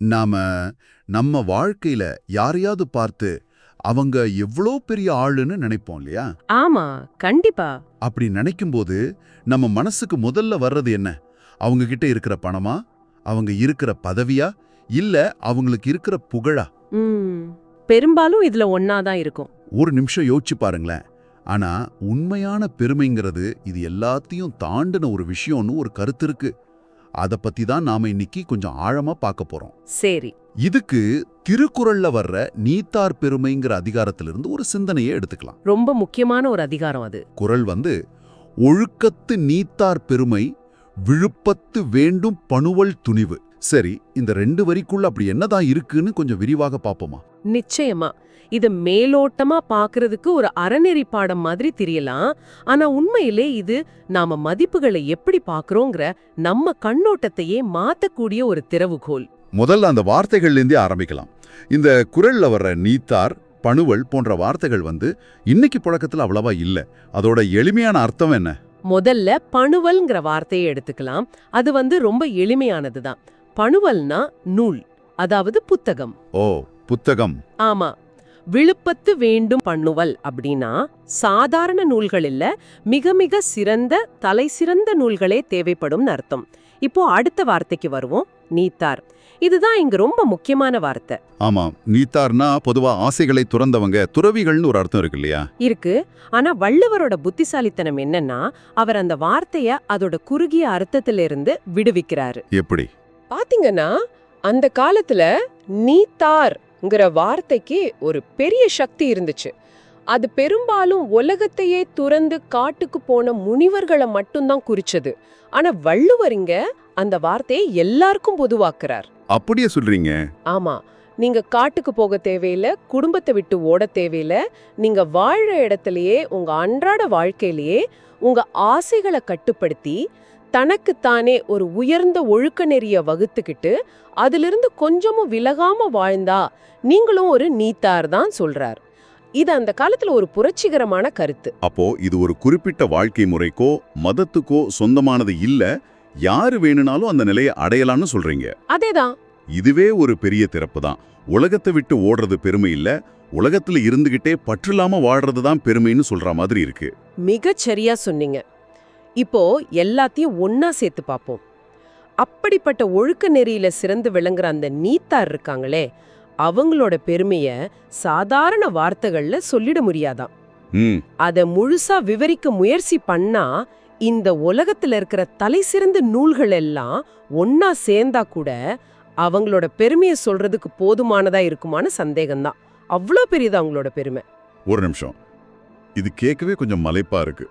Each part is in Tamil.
நாம நம்ம வாழ்க்கையில யாரையாவது பார்த்து அவங்க எவ்வளோ பெரிய ஆளுன்னு நினைப்போம் இல்லையா? ஆமா கண்டிப்பா. அப்படி நினைக்கும்போது நம்ம மனசுக்கு முதல்ல வர்றது என்ன? அவங்க கிட்ட இருக்கிற பணமா? அவங்க இருக்கிற பதவியா? இல்ல அவங்களுக்கு இருக்கிற புகழா? பெரும்பாலும் இதுல ஒன்னாதான் இருக்கும். ஒரு நிமிஷம் யோசிச்சு பாருங்களேன். ஆனா உண்மையான பெருமைங்கிறது இது எல்லாத்தையும் தாண்டின ஒரு விஷயம்னு ஒரு கருத்து இருக்கு. அத பத்தி தான் நாம இன்னைக்கு கொஞ்சம் ஆழமா பார்க்க போறோம். சரி. இதுக்கு திருக்குறள்ல வர்ற நீத்தார் பெருமைங்கிற அதிகாரத்திலிருந்து ஒரு சிந்தனையை எடுத்துக்கலாம். ரொம்ப முக்கியமான ஒரு அதிகாரம் அது. குறள் வந்து ஒழுக்கத்து நீத்தார் பெருமை விழுப்பத்து வேண்டும் பணுவல் துணிவு. சரி இந்த ரெண்டு வரிக்குள்ள அப்படி என்னதான் இருக்குன்னு கொஞ்சம் விரிவாக பாப்போமா? நிச்சயமா. இது மேலோட்டமா பாக்குறதுக்கு ஒரு அறநெறி பாடம் மாதிரி தெரியலாம். ஆனா உண்மையிலே இது நாம மதிப்புகளை எப்படி பாக்குறோங்கிற நம்ம கண்ணோட்டத்தையே மாத்தக்கூடிய ஒரு திறவுகோல். முதல்ல அந்த வார்த்தைகள்லேருந்தே ஆரம்பிக்கலாம். இந்த குறள்ல வர்ற நீத்தார் பணுவல் போன்ற வார்த்தைகள் வந்து இன்னைக்கு புழக்கத்துல அவ்வளவா இல்ல. அதோட எளிமையான அர்த்தம் என்ன? முதல்ல பணுவல்ங்கிற வார்த்தையை எடுத்துக்கலாம். அது வந்து ரொம்ப எளிமையானதுதான். பணுவல்னா நூல் அதாவது புத்தகம். ஓ புத்தகம். ஆமா. விழுப்பத்து வேண்டும் பண்ணுவல் அப்படின்னா சாதாரண நூல்கள் இல்ல மிக மிக சிறந்த தலை சிறந்த நூல்களே தேவைப்படும்னு அர்த்தம். இப்போ அடுத்த வார்த்தைக்கு வருவோம் நீத்தார். இதுதான் இங்க ரொம்ப முக்கியமான வார்த்தை. ஆமா நீத்தார்னா பொதுவா ஆசைகளை துறந்தவங்க துறவிகள்னு ஒரு அர்த்தம் இருக்கு இல்லையா? இருக்கு. ஆனா வள்ளுவரோட புத்திசாலித்தனம் என்னன்னா அவர் அந்த வார்த்தைய அதோட குறுகிய அர்த்தத்திலிருந்து விடுவிக்கிறாரு. எப்படி? பாத்தீங்கன்னா அந்த காலத்துல நீத்தார்ங்கிற வார்த்தைக்கு ஒரு பெரிய சக்தி இருந்துச்சு. அது பெரும்பாலும் உலகத்தையே துறந்து காட்டுக்கு போன முனிவர்களை மட்டும்தான் குறிச்சது. ஆனா வள்ளுவர் இங்க அந்த வார்த்தையை எல்லாருக்கும் பொதுவாக்குறார். அப்படியே சொல்றீங்க? ஆமா. நீங்க காட்டுக்கு போக தேவையில்ல குடும்பத்தை விட்டு ஓட தேவையில்ல நீங்க வாழ்ற இடத்துலயே உங்க அன்றாட வாழ்க்கையிலேயே உங்க ஆசைகளை கட்டுப்படுத்தி தனக்குத்தானே ஒரு உயர்ந்த ஒழுக்க நெறிய வகுத்துக்கிட்டு அதிலிருந்து கொஞ்சமும் விலகாம வாழ்ந்தா நீங்களும் ஒரு நீத்தார் தான் சொல்றார். இது அந்த காலத்துல ஒரு புரட்சிகரமான கருத்து. அப்போ இது ஒரு குறிப்பிட்ட வாழ்க்கை முறைக்கோ மதத்துக்கோ சொந்தமானது இல்ல யாரு வேணும்னாலும் அந்த நிலையை அடையலாம்னு சொல்றீங்க. அதேதான். இதுவே ஒரு பெரிய திறப்பு தான். உலகத்தை விட்டு ஓடுறது பெருமை இல்ல உலகத்துல இருந்துகிட்டே பற்றில்லாம வாழ்றது தான் பெருமைன்னு சொல்ற மாதிரி இருக்கு. மிகச் சரியா சொன்னீங்க. இப்போ எல்லாத்தையும் ஒன்னா சேர்த்து பார்ப்போம். அப்படிப்பட்ட ஒழுக்க நெறியில சிறந்து விளங்குற அந்த நீத்தார் இருக்காங்களே அவங்களோட பெருமைய சாதாரண வார்த்தைகள்ல சொல்லிட முடியாதாம். ம். அத முழுசா விவரிக்க முயற்சி பண்ணா இந்த உலகத்துல இருக்கிற தலை சிறந்த நூல்கள் எல்லாம் ஒன்னா சேர்ந்தா கூட அவங்களோட பெருமைய சொல்றதுக்கு போதுமானதா இருக்குமான்னு சந்தேகம்தான். அவ்வளோ பெரியது அவங்களோட பெருமை. ஒரு நிமிஷம். இது கேட்கவே கொஞ்சம் மலைப்பா இருக்கு.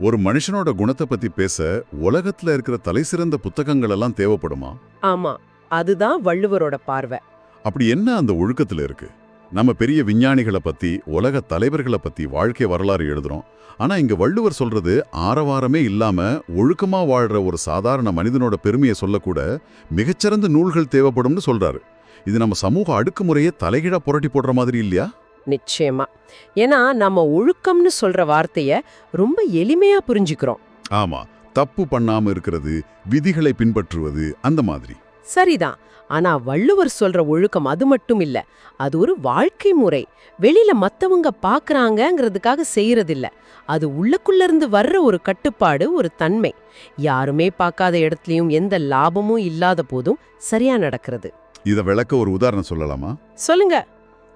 ஒரு மனுஷனோட குணத்தை பத்தி பேச உலகத்துல இருக்கிற தலைசிறந்த புத்தகங்கள் எல்லாம் தேவைப்படுமா? ஆமா அதுதான் வள்ளுவரோட பார்வை. அப்படி என்ன அந்த ஒழுக்கத்துல இருக்கு? நம்ம பெரிய விஞ்ஞானிகளை பத்தி உலக தலைவர்களை பத்தி வாழ்க்கை வரலாறு எழுதுறோம். ஆனா இங்க வள்ளுவர் சொல்றது ஆரவாரமே இல்லாம ஒழுக்கமா வாழ்ற ஒரு சாதாரண மனிதனோட பெருமையை சொல்லக்கூட மிகச்சிறந்த நூல்கள் தேவைப்படும்னு சொல்றாரு. இது நம்ம சமூக அடுக்குமுறையே தலைகீழா புரட்டி போடுற மாதிரி இல்லையா? நிச்சயமா. ஏன்னா நம்ம ஒழுக்கம்னு சொல்ற வார்த்தைய ரொம்ப எளிமையா புரிஞ்சுக்கிறோம். ஆமா. தப்பு பண்ணாம இருக்கிறது விதிகளை பின்பற்றுவது அந்த மாதிரி. சரிதான். ஆனா வள்ளுவர் சொல்ற ஒழுக்கம் அது மட்டும் இல்ல. அது ஒரு வாழ்க்கை முறை. வெளியில மத்தவங்க பாக்குறாங்கங்கிறதுக்காக செய்யறதில்ல. அது உள்ளுக்குள்ள இருந்து வர்ற ஒரு கட்டுப்பாடு ஒரு தன்மை. யாருமே பார்க்காத இடத்துலயும் எந்த லாபமும் இல்லாத போதும் சரியா நடக்கிறது. இத விளக்க ஒரு உதாரணம் சொல்லலாமா? சொல்லுங்க.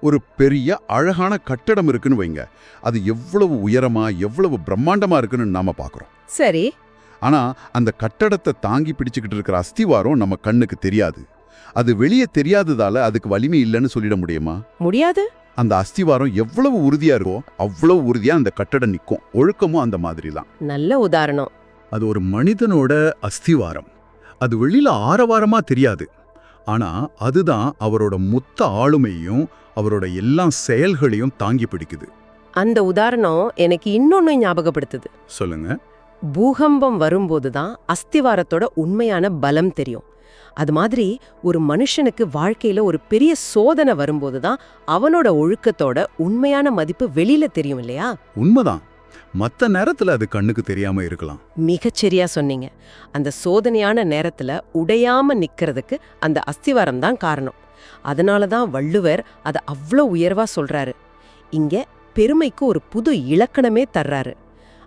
ஒரு பெரிய அழகான கட்டடம் இருக்குன்னு வைங்க. அது எவ்வளவு உயரமா எவ்வளவு பிரம்மாண்டமா இருக்குன்னு நாம பார்க்கறோம். சரி. ஆனா அந்த கட்டடத்தை தாங்கி பிடிச்சுக்கிட்டு இருக்கிற அஸ்திவாரம் நம்ம கண்ணுக்கு தெரியாது. அது வெளியே தெரியாததால அதுக்கு வலிமை இல்லைன்னு சொல்லிட முடியுமா? முடியாது. அந்த அஸ்திவாரம் எவ்வளவு உறுதியா இருக்கோ அவ்வளவு உறுதியா அந்த கட்டடம் நிற்கும் ஒழுக்கமும் அந்த மாதிரி தான் நல்ல உதாரணம். அது ஒரு மனிதனோட அஸ்திவாரம். அது வெளியில ஆரவாரமா தெரியாது. ஆனா அதுதான் அவரோட மொத்த ஆளுமையும் அவரோட எல்லா செயல்களையும் தாங்கி பிடிக்குது. அந்த உதாரணம் எனக்கு இன்னொன்னு ஞாபகப்படுத்துது. சொல்லுங்க. பூகம்பம் வரும்போது தான் அஸ்திவாரத்தோட உண்மையான பலம் தெரியும். அது மாதிரி ஒரு மனுஷனுக்கு வாழ்க்கையில ஒரு பெரிய சோதனை வரும்போது தான் அவனோட ஒழுக்கத்தோட உண்மையான மதிப்பு வெளியில தெரியும் இல்லையா? உண்மைதான். மத்த நேரத்துல அது கண்ணுக்கு தெரியாம இருக்கலாம். மிகச்சரியா சொன்னீங்க. அந்த சோதனையான நேரத்துல உடையாம நிக்கிறதுக்கு அந்த அஸ்திவாரம் தான் காரணம். அதனால தான் வள்ளுவர் அதை அவ்வளோ உயர்வா சொல்றாரு. இங்க பெருமைக்கு ஒரு புது இலக்கணமே தர்றாரு.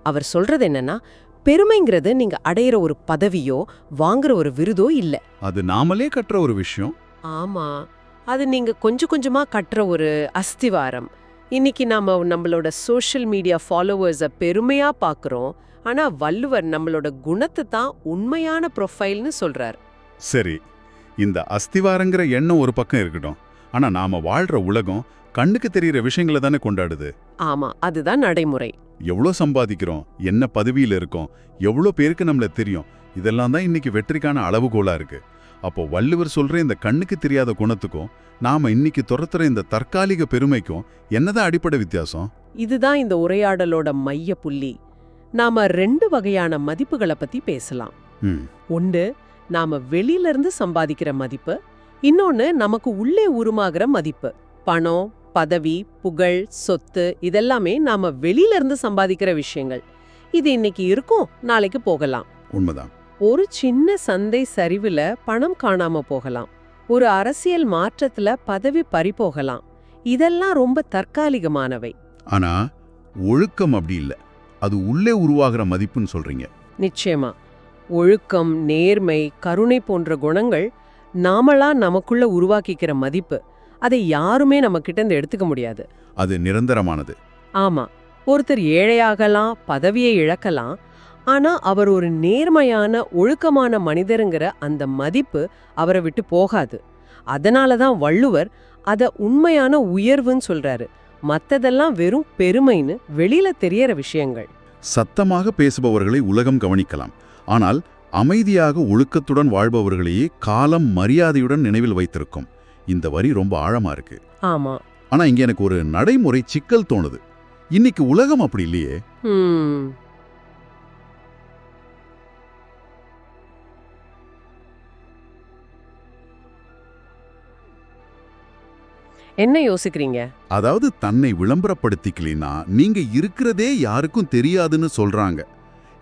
அவர் சொல்றது என்னன்னா பெருமைங்கிறது நீங்க அடையிற ஒரு பதவியோ வாங்குற ஒரு விருதோ இல்ல. அது நாமளே கட்டுற ஒரு விஷயம். ஆமா. அது நீங்க கொஞ்சம் கொஞ்சமா கட்டுற ஒரு அஸ்திவாரம். இன்னைக்கு நாம நம்மளோட சோஷியல் மீடியா ஃபாலோவர்ஸை பெருமையா பார்க்கறோம் ஆனா வள்ளுவர் நம்மளோட குணத்தை தான் உண்மையான ப்ரொஃபைல்னு சொல்றார். சரி இந்த அஸ்திவாரங்கிற எண்ணம் ஒரு பக்கம் இருக்கட்டும். ஆனா நாம வாழ்ற உலகம் கண்ணுக்கு தெரியிற விஷயங்களை தானே கொண்டாடுது. ஆமா அதுதான் நடைமுறை. எவ்வளோ சம்பாதிக்கிறோம் என்ன பதவியில இருக்கோம் எவ்வளோ பேருக்கு நம்மள தெரியும் இதெல்லாம் தான் இன்னைக்கு வெற்றிக்கான அளவுகோலா இருக்கு. அப்போ வள்ளுவர் சொல்ற இந்த கண்ணுக்கு தெரியாத குணத்துக்கும் நாம இன்னைக்கு துரத்துற இந்த தற்காலிக பெருமைக்கும் என்னதான் அடிப்படை வித்தியாசம்? இதுதான் இந்த உரையாடலோட மைய புள்ளி. நாம ரெண்டு வகையான மதிப்புகளை பத்தி பேசலாம். ம். ஒன்று நாம வெளியில இருந்து சம்பாதிக்கிற மதிப்பு. இன்னொன்னு நமக்கு உள்ளே உருமாகிற மதிப்பு. பணம் பதவி புகழ் சொத்து இதெல்லாமே நாம வெளியில இருந்து சம்பாதிக்கிற விஷயங்கள். இது இன்னைக்கு இருக்கும் நாளைக்கு போகலாம். உண்மைதான். ஒரு சின்ன சந்தை சரிவுல பணம் காணாம போகலாம். ஒரு அரசியல் மாற்றத்துல பதவி பறிபோகலாம் இதெல்லாம் ரொம்ப தற்காலிகமானவை. ஆனா ஒழுக்கம் அப்படி இல்ல. அது உள்ளே உருவாகிற மதிப்புன்னு சொல்றீங்க. நிச்சயமா. ஒழுக்கம் நேர்மை கருணை போன்ற குணங்கள் நாமளா நமக்குள்ள உருவாக்கிக்கிற மதிப்பு. அதை யாருமே நம்ம கிட்ட இருந்து எடுத்துக்க முடியாது. அது நிரந்தரமானது. ஆமா. ஒருத்தர் ஏழையாகலாம் பதவியை இழக்கலாம் ஆனா அவர் ஒரு நேர்மையான ஒழுக்கமான மனிதருங்கிற அந்த மதிப்பு அவரை விட்டு போகாது. அதனால தான் வள்ளுவர் அத உண்மையான உயர்வுன்னு சொல்றாரு. மத்ததெல்லாம் வெறும் பெருமைன்னு வெளியில தெரியற விஷயங்கள். சத்தமாக பேசுபவர்களை உலகம் கவனிக்கலாம். ஆனால் அமைதியாக ஒழுக்கத்துடன் வாழ்பவர்களையே காலம் மரியாதையுடன் நினைவில் வைத்திருக்கும். இந்த வரி ரொம்ப ஆழமா இருக்கு. ஆமா. ஆனா இங்க எனக்கு ஒரு நடைமுறை சிக்கல் தோணுது. இன்னைக்கு உலகம் அப்படி இல்லையே. என்ன யோசிக்கிறீங்க? அதாவது தன்னை விளம்பரப்படுத்திக்கலினா நீங்க இருக்கிறதே யாருக்கும் தெரியாதுன்னு சொல்றாங்க.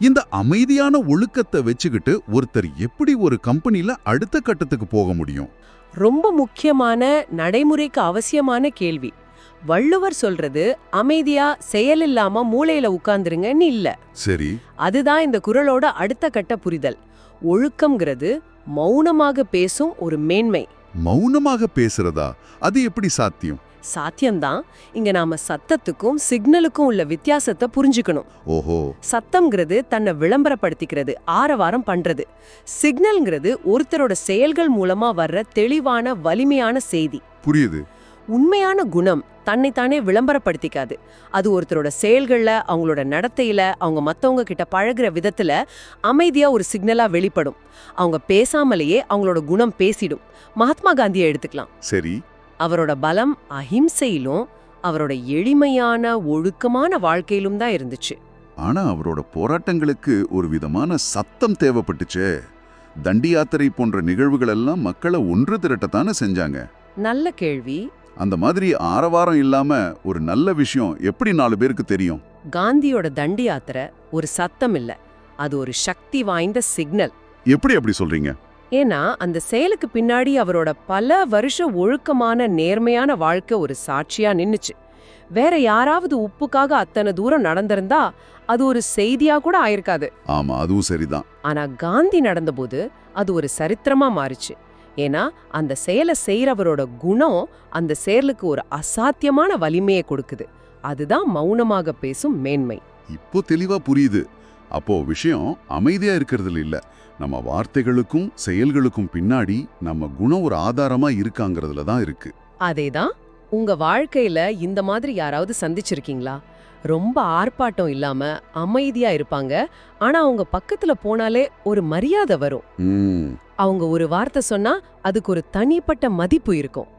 இந்த அமைதியான ஒழுக்கத்தை வச்சுக்கிட்டு ஒருத்தர் எப்படி ஒரு கம்பெனில அடுத்த கட்டத்துக்கு போக முடியும்? ரொம்ப முக்கியமான நடைமுறைக்கு அவசியமான கேள்வி. வள்ளுவர் சொல்றது அமைதியா செயல் இல்லாம மூளையில உட்கார்ந்துருங்கன்னு இல்ல. சரி. அதுதான் இந்த குரலோட அடுத்த கட்ட புரிதல். ஒழுக்கம்ங்கிறது மௌனமாக பேசும் ஒரு மேன்மை. மௌனமாக பேசுறதா? அது எப்படி சாத்தியம்? சாத்தியம்தான். இங்க நாம சத்தத்துக்கும் சிக்னலுக்கும் உள்ள வித்தியாசத்தை புரிஞ்சுக்கணும். ஓஹோ. சத்தம்ங்கிறது தன்னை விளம்பரப்படுத்திக்கிறது ஆரவாரம் பண்றது. சிக்னல்ங்கிறது ஒருத்தரோட செயல்கள் மூலமா வர்ற தெளிவான வலிமையான செய்தி. புரியுது. உண்மையான குணம் தன்னைத்தானே விளம்பரப்படுத்திக்காது. அது ஒருத்தரோட செயல்கள்ல அவங்களோட நடத்தையில அவங்க மத்தவங்க கிட்ட பழகுற விதத்துல அமைதியா ஒரு சிக்னலா வெளிப்படும். அவங்க பேசாமலேயே அவங்களோட குணம் பேசிடும். மகாத்மா காந்தியை எடுத்துக்கலாம். சரி. அவரோட பலம் அஹிம்சையிலும் அவரோட எளிமையான ஒழுக்கமான வாழ்க்கையிலும் தான் இருந்துச்சு. ஆனா அவரோட போராட்டங்களுக்கு ஒரு விதமான சத்தம் தேவைப்பட்டுச்சே. தண்டி யாத்திரை போன்ற நிகழ்வுகள் எல்லாம் மக்களை ஒன்று திரட்டத்தானே செஞ்சாங்க. நல்ல கேள்வி. அந்த மாதிரி ஆரவாரம் இல்லாம ஒரு நல்ல விஷயம் எப்படி நாலு பேருக்கு தெரியும்? காந்தியோட தண்டி யாத்திரை ஒரு சத்தம் இல்ல. அது ஒரு சக்தி வாய்ந்த சிக்னல். எப்படி அப்படி சொல்றீங்க? ஏன்னா அந்த செயலுக்கு பின்னாடி அவரோட பல வருஷ ஒழுக்கமான நேர்மையான வாழ்க்கை ஒரு சாட்சியா நின்னுச்சு. வேற யாராவது உப்புக்காக அத்தனை தூரம் நடந்திருந்தா அது ஒரு செய்தியா கூட ஆயிருக்காது. ஆமா அதுவும் சரிதான். ஆனா காந்தி நடந்தபோது அது ஒரு சரித்திரமா மாறுச்சு. ஏன்னா அந்த செயலை செய்யறவரோட குணம் அந்த செயலுக்கு ஒரு அசாத்தியமான வலிமையை கொடுக்குது. அதுதான் மௌனமாக பேசும் மேன்மை. இப்போ தெளிவா புரியுது. அப்போ விஷயம் அமைதியா இருக்கிறதுல இல்ல. நம்ம வார்த்தைகளுக்கும் செயல்களுக்கும் பின்னாடி நம்ம குணம் ஒரு ஆதாரமா இருக்காங்கிறதுல தான் இருக்கு. அதேதான். உங்க வாழ்க்கையில இந்த மாதிரி யாராவது சந்திச்சிருக்கீங்களா? ரொம்ப ஆர்ப்பாட்டம் இல்லாம அமைதியா இருப்பாங்க. ஆனா அவங்க பக்கத்துல போனாலே ஒரு மரியாதை வரும். அவங்க ஒரு வார்த்தை சொன்னா அதுக்கு ஒரு தனிப்பட்ட மதிப்பு இருக்கும்.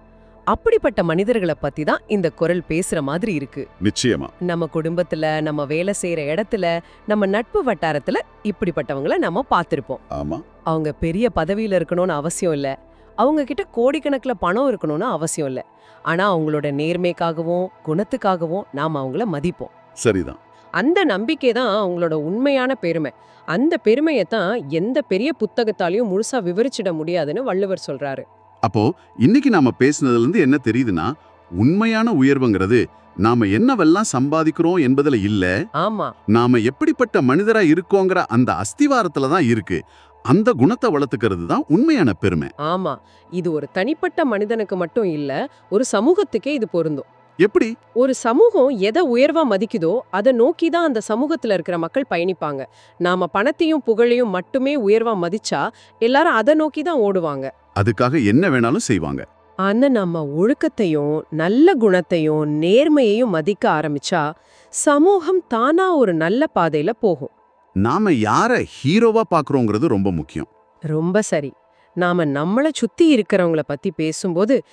அப்படிப்பட்ட மனிதர்களை பத்தி தான் இந்த குரல் பேசுற மாதிரி இருக்கு. நிச்சயமா. நம்ம குடும்பத்துல நம்ம வேலை செய்யற இடத்துல நம்ம நட்பு வட்டாரத்துல இப்படிப்பட்டவங்கள நம்ம பார்த்திருப்போம். ஆமா. அவங்க பெரிய பதவியில இருக்கணும்னு அவசியம் இல்ல. அவங்க கிட்ட கோடிக்கணக்குல பணம் இருக்கணும்னு அவசியம் இல்ல. ஆனா அவங்களோட நேர்மைக்காகவும் குணத்துக்காகவும் நாம அவங்கள மதிப்போம். சரிதான். அந்த நம்பிக்கை தான் அவங்களோட உண்மையான பெருமை. அந்த பெருமையை தான் எந்த பெரிய புத்தகத்தாலையும் முழுசா விவரிச்சிட முடியாதுன்னு வள்ளுவர் சொல்றாரு. அப்போ இன்னைக்கு நாம பேசுனதுல இருந்து என்ன தெரியுதுன்னா உண்மையான உயர்வுங்கிறது நாம என்னவெல்லாம் சம்பாதிக்கிறோம் என்பதுல இல்ல ஆமா. நாம எப்படிப்பட்ட மனிதரா இருக்கோங்கிற அந்த அஸ்திவாரத்துல தான் இருக்கு. அந்த குணத்தை வளர்த்துக்கிறது தான் உண்மையான பெருமை. ஆமா. இது ஒரு தனிப்பட்ட மனிதனுக்கு மட்டும் இல்ல ஒரு சமூகத்துக்கே இது பொருந்தும். எப்படி? ஒரு சமூகம் எதை உயர்வா மதிக்குதோ அதை நோக்கி தான் அந்த சமூகத்துல இருக்கிற மக்கள் பயணிப்பாங்க. நாம பணத்தையும் புகழையும் மட்டுமே உயர்வா மதிச்சா எல்லாரும் அதை நோக்கி தான் ஓடுவாங்க. அதுக்காக என்ன வேணாலும் செய்வாங்க? ஆனா நம்ம ஒழுக்கத்தையும் நல்ல குணத்தையும் நேர்மையையும் மதிக்க ஆரம்பிச்சா சமூகம் தானா ஒரு நல்ல பாதையில போகும். நாம யார ஹீரோவா பாக்குறோங்கிறது ரொம்ப முக்கியம். ரொம்ப சரி. நாம நம்மள சுத்தி இருக்கிறவங்கள பத்தி பேசும்போது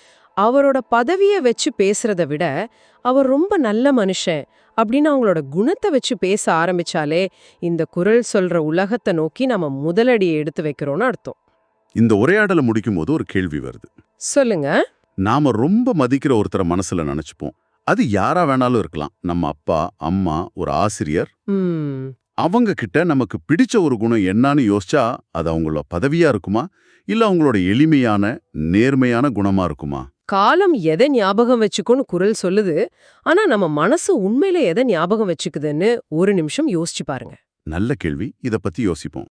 அவரோட பதவிய வச்சு பேசுறத விட அவர் ரொம்ப நல்ல மனுஷன் அப்படின்னு அவங்களோட குணத்தை வச்சு பேச ஆரம்பிச்சாலே இந்த குரல் சொல்ற உலகத்தை நோக்கி நம்ம முதலடியை எடுத்து வைக்கிறோம்னு அர்த்தம். இந்த உரையாடலை முடிக்கும் போது ஒரு கேள்வி வருது. சொல்லுங்க. நாம ரொம்ப மதிக்கிற ஒருத்தரை மனசுல நினைச்சுப்போம். அது யாரா வேணாலும் இருக்கலாம். நம்ம அப்பா அம்மா ஒரு ஆசிரியர். ம். அவங்க கிட்ட நமக்கு பிடிச்ச ஒரு குணம் என்னன்னு யோசிச்சா அது அவங்களோட பதவியா இருக்குமா? இல்ல அவங்களோட எளிமையான நேர்மையான குணமா இருக்குமா? காலம் எதை ஞாபகம் வச்சுக்கோன்னு குரல் சொல்லுது ஆனா நம்ம மனசு உண்மையில எதை ஞாபகம் வச்சுக்குதுன்னு ஒரு நிமிஷம் யோசிச்சு பாருங்க. நல்ல கேள்வி. இத பத்தி யோசிப்போம்.